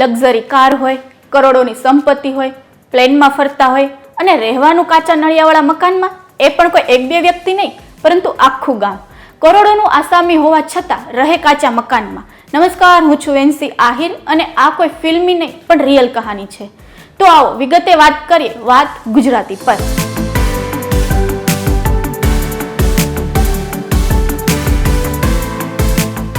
Luxury car હોય, કરોડોની સંપત્તિ હોય, પ્લેનમાં ફરતા હોય અને રહેવાનું કાચા નળિયાવાળા મકાનમાં, એ પણ કોઈ એક બે વ્યક્તિ નહીં, પરંતુ આખું ગામ. કરોડોનું આસામી હોવા છતાં રહે કાચા મકાનમાં. નમસ્કાર, હું છું વેન્સી આહિર અને આ કોઈ ફિલ્મી નહીં, પણ રિયલ કહાની છે. તો આવો, વિગતે વાત કરીએ વાત ગુજરાતી પર.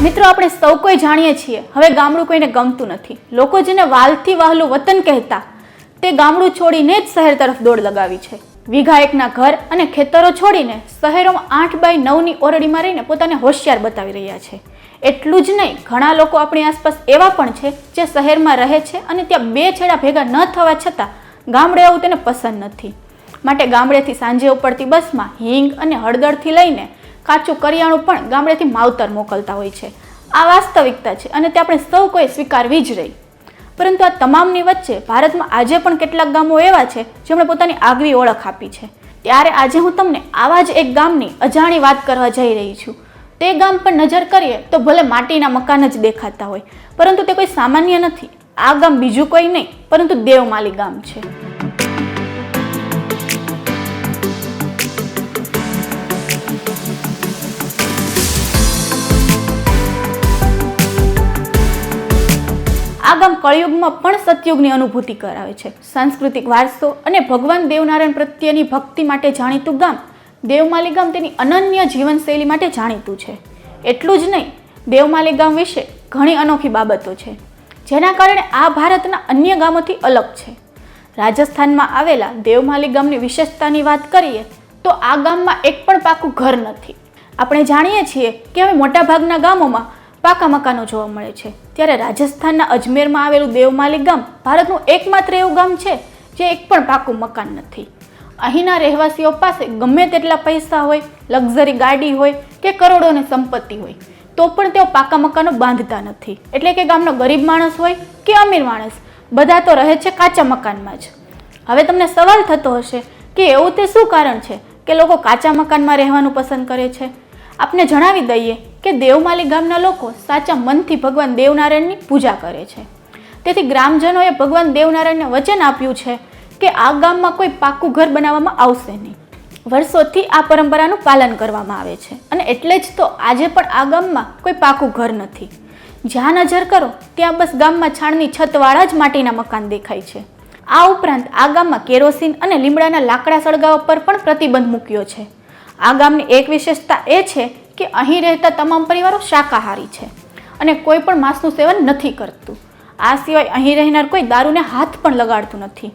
મિત્રો, આપણે સૌ કોઈ જાણીએ છીએ. હવે ગામડું કોઈને ગમતું નથી. લોકો જેને વાલથી વહાલું વતન કહેતા, તે ગામડું છોડીને જ શહેર તરફ દોડ લગાવી છે. વીઘા એકના ઘર અને ખેતરો છોડીને શહેરોમાં આઠ બાય નવની ઓરડીમાં રહીને પોતાને હોશિયાર બતાવી રહ્યા છે. એટલું જ નહીં, ઘણા લોકો આપણી આસપાસ એવા પણ છે જે શહેરમાં રહે છે અને ત્યાં બે છેડા ભેગા ન થવા છતાં ગામડે આવું તેને પસંદ નથી. માટે ગામડેથી સાંજે ઉપડતી બસમાં હિંગ અને હળદરથી લઈને કાચું કરિયાણું પણ ગામડેથી માવતર મોકલતા હોય છે. આ વાસ્તવિકતા છે અને તે આપણે સૌ કોઈ સ્વીકારવી જ રહી. પરંતુ આ તમામની વચ્ચે ભારતમાં આજે પણ કેટલાક ગામો એવા છે, જેમણે પોતાની આગવી ઓળખ આપી છે. ત્યારે આજે હું તમને આવા જ એક ગામની અજાણી વાત કરવા જઈ રહી છું. તે ગામ પર નજર કરીએ તો ભલે માટીના મકાન જ દેખાતા હોય, પરંતુ તે કોઈ સામાન્ય નથી. આ ગામ બીજું કોઈ નહીં, પરંતુ દેવમાલી ગામ છે. આ ગામ કળિયુગમાં પણ સતયુગની અનુભૂતિ કરાવે છે. સાંસ્કૃતિક વારસો અને ભગવાન દેવનારાયણ પ્રત્યેની ભક્તિ માટે જાણીતું ગામ દેવમાલી ગામ તેની અનન્ય જીવનશૈલી માટે જાણીતું છે. એટલું જ નહીં, દેવમાલી ગામ વિશે ઘણી અનોખી બાબતો છે, જેના કારણે આ ભારતના અન્ય ગામોથી અલગ છે. રાજસ્થાનમાં આવેલા દેવમાલી ગામની વિશેષતાની વાત કરીએ તો આ ગામમાં એક પણ પાકું ઘર નથી. આપણે જાણીએ છીએ કે હવે મોટાભાગના ગામોમાં પાકા મકાનો જોવા મળે છે. ત્યારે રાજસ્થાનના અજમેરમાં આવેલું દેવમાલી ગામ ભારતનું એકમાત્ર એવું ગામ છે, જે એક પણ પાકું મકાન નથી. અહીંના રહેવાસીઓ પાસે ગમે તેટલા પૈસા હોય, લક્ઝરી ગાડી હોય કે કરોડોની સંપત્તિ હોય, તો પણ તેઓ પાકા મકાનો બાંધતા નથી. એટલે કે ગામનો ગરીબ માણસ હોય કે અમીર માણસ, બધા તો રહે છે કાચા મકાનમાં જ. હવે તમને સવાલ થતો હશે કે એવું તે શું કારણ છે કે લોકો કાચા મકાનમાં રહેવાનું પસંદ કરે છે? આપને જણાવી દઈએ કે દેવમાલી ગામના લોકો સાચા મનથી ભગવાન દેવનારાયણની પૂજા કરે છે. તેથી ગ્રામજનોએ ભગવાન દેવનારાયણને વચન આપ્યું છે કે આ ગામમાં કોઈ પાકું ઘર બનાવવામાં આવશે નહીં. વર્ષોથી આ પરંપરાનું પાલન કરવામાં આવે છે અને એટલે જ તો આજે પણ આ ગામમાં કોઈ પાકું ઘર નથી. જ્યાં નજર કરો, ત્યાં બસ ગામમાં છાણની છતવાળા જ માટીના મકાન દેખાય છે. આ ઉપરાંત આ ગામમાં કેરોસીન અને લીમડાના લાકડા સળગાવવા પર પણ પ્રતિબંધ મૂક્યો છે. આ ગામની એક વિશેષતા એ છે કે અહીં રહેતા તમામ પરિવારો શાકાહારી છે અને કોઈ પણ માંસનું સેવન નથી કરતું. આ સિવાય અહીં રહેનાર કોઈ દારૂને હાથ પણ લગાડતું નથી.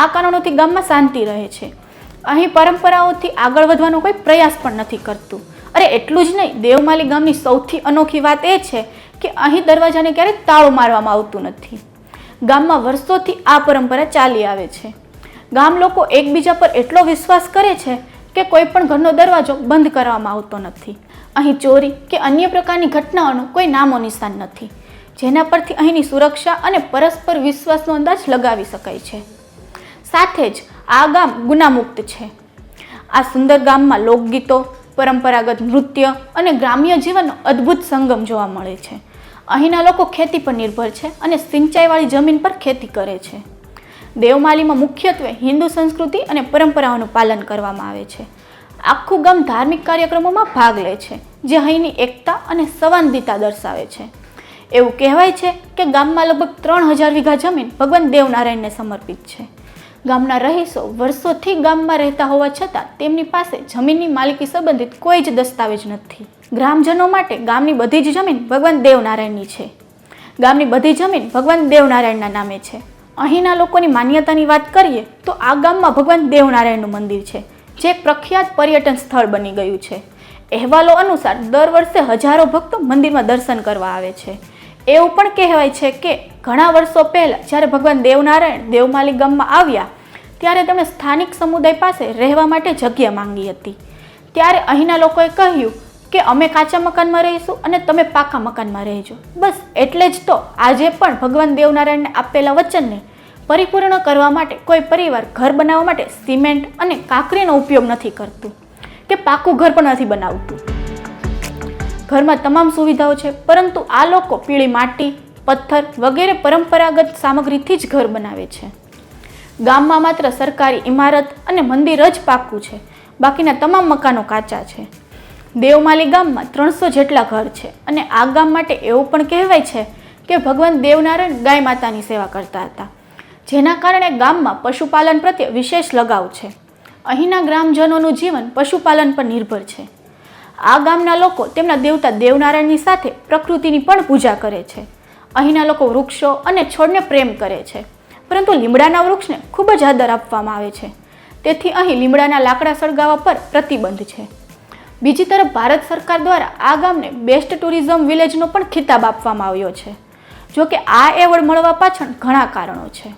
આ કારણોથી ગામમાં શાંતિ રહે છે. અહીં પરંપરાઓથી આગળ વધવાનો કોઈ પ્રયાસ પણ નથી કરતું. અરે એટલું જ નહીં, દેવમાલી ગામની સૌથી અનોખી વાત એ છે કે અહીં દરવાજાને ક્યારેય તાળું મારવામાં આવતું નથી. ગામમાં વર્ષોથી આ પરંપરા ચાલી આવે છે. ગામ લોકો એકબીજા પર એટલો વિશ્વાસ કરે છે કે કોઈ પણ ઘરનો દરવાજો બંધ કરવામાં આવતો નથી. અહીં ચોરી કે અન્ય પ્રકારની ઘટનાઓનું કોઈ નામો નિશાન નથી, જેના પરથી અહીંની સુરક્ષા અને પરસ્પર વિશ્વાસનો અંદાજ લગાવી શકાય છે. સાથે જ આ ગામ ગુનામુક્ત છે. આ સુંદર ગામમાં લોકગીતો, પરંપરાગત નૃત્ય અને ગ્રામ્ય જીવનનો અદ્ભુત સંગમ જોવા મળે છે. અહીંના લોકો ખેતી પર નિર્ભર છે અને સિંચાઈવાળી જમીન પર ખેતી કરે છે. દેવમાલીમાં મુખ્યત્વે હિન્દુ સંસ્કૃતિ અને પરંપરાઓનું પાલન કરવામાં આવે છે. આખું ગામ ધાર્મિક કાર્યક્રમોમાં ભાગ લે છે, જે અહીંની એકતા અને સંવાદિતા દર્શાવે છે. એવું કહેવાય છે કે ગામમાં લગભગ ત્રણ હજાર વીઘા જમીન ભગવાન દેવનારાયણને સમર્પિત છે. ગામના રહીશો વર્ષોથી ગામમાં રહેતા હોવા છતાં તેમની પાસે જમીનની માલિકી સંબંધિત કોઈ જ દસ્તાવેજ નથી. ગ્રામજનો માટે ગામની બધી જ જમીન ભગવાન દેવનારાયણની છે. ગામની બધી જમીન ભગવાન દેવનારાયણના નામે છે. અહીંના લોકોની માન્યતાની વાત કરીએ તો આ ગામમાં ભગવાન દેવનારાયણનું મંદિર છે, જે એક પ્રખ્યાત પર્યટન સ્થળ બની ગયું છે. અહેવાલો અનુસાર દર વર્ષે હજારો ભક્તો મંદિરમાં દર્શન કરવા આવે છે. એવું પણ કહેવાય છે કે ઘણા વર્ષો પહેલાં જ્યારે ભગવાન દેવનારાયણ દેવમાલી ગામમાં આવ્યા, ત્યારે તેમણે સ્થાનિક સમુદાય પાસે રહેવા માટે જગ્યા માંગી હતી. ત્યારે અહીંના લોકોએ કહ્યું કે અમે કાચા મકાનમાં રહીશું અને તમે પાકા મકાનમાં રહેજો. બસ એટલે જ તો આજે પણ ભગવાન દેવનારાયણને આપેલા વચનને પરિપૂર્ણ કરવા માટે કોઈ પરિવાર ઘર બનાવવા માટે સિમેન્ટ અને કાંકરીનો ઉપયોગ નથી કરતું, કે પાકું ઘર પણ નથી બનાવતું. ઘરમાં તમામ સુવિધાઓ છે, પરંતુ આ લોકો પીળી માટી, પથ્થર વગેરે પરંપરાગત સામગ્રીથી જ ઘર બનાવે છે. ગામમાં માત્ર સરકારી ઇમારત અને મંદિર જ પાક્કું છે, બાકીના તમામ મકાનો કાચા છે. દેવમાલી ગામમાં ત્રણસો જેટલા ઘર છે. અને આ ગામ માટે એવું પણ કહેવાય છે કે ભગવાન દેવનારાયણ ગાય માતાની સેવા કરતા હતા. જેના કારણે ગામમાં પશુપાલન પ્રત્યે વિશેષ લગાવ છે. અહીંના ગ્રામજનોનું જીવન પશુપાલન પર નિર્ભર છે. આ ગામના લોકો તેમના દેવતા દેવનારાયણની સાથે પ્રકૃતિની પણ પૂજા કરે છે. અહીંના લોકો વૃક્ષો અને છોડને પ્રેમ કરે છે. પરંતુ લીમડાના વૃક્ષને ખૂબ જ આદર આપવામાં આવે છે. તેથી અહીં લીમડાના લાકડા સળગાવવા પર પ્રતિબંધ છે. બીજી તરફ ભારત સરકાર દ્વારા આ ગામને બેસ્ટ ટુરિઝમ વિલેજનો પણ ખિતાબ આપવામાં આવ્યો છે. જો કે આ એવોર્ડ મળવા પાછળ ઘણા કારણો છે.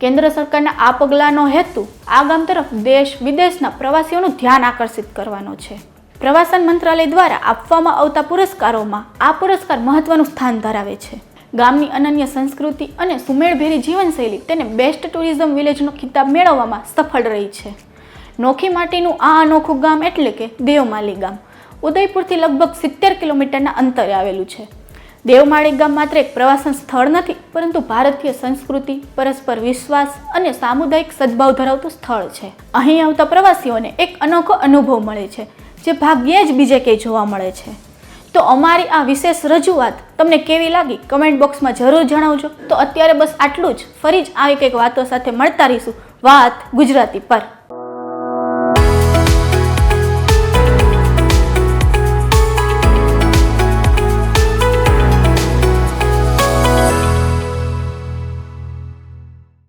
કેન્દ્ર સરકારના આ પગલાંનો હેતુ આ ગામ તરફ દેશ વિદેશના પ્રવાસીઓનું ધ્યાન આકર્ષિત કરવાનો છે. પ્રવાસન મંત્રાલય દ્વારા આપવામાં આવતા પુરસ્કારોમાં આ પુરસ્કાર મહત્વનું સ્થાન ધરાવે છે. ગામની અનન્ય સંસ્કૃતિ અને સુમેળભેરી જીવનશૈલી તેને બેસ્ટ ટુરિઝમ વિલેજનો ખિતાબ મેળવવામાં સફળ રહી છે. નોખી માટીનું આ અનોખું ગામ એટલે કે દેવમાલી ગામ. ઉદયપુરથી લગભગ સિત્તેર કિલોમીટરના અંતરે આવેલું છે. દેવમાળી ગામ માત્ર એક પ્રવાસન સ્થળ નથી, પરંતુ ભારતીય સંસ્કૃતિ, પરસ્પર વિશ્વાસ અને સામુદાયિક સદભાવ ધરાવતું સ્થળ છે. અહીં આવતા પ્રવાસીઓને એક અનોખો અનુભવ મળે છે, જે ભાગ્યે જ બીજે ક્યાંય જોવા મળે છે. તો અમારી આ વિશેષ રજૂઆત તમને કેવી લાગી? કમેન્ટ બોક્સમાં જરૂર જણાવજો. તો અત્યારે બસ આટલું જ. ફરી જ આવી કંઈક વાતો સાથે મળતા રહીશું. વાત ગુજરાતી પર.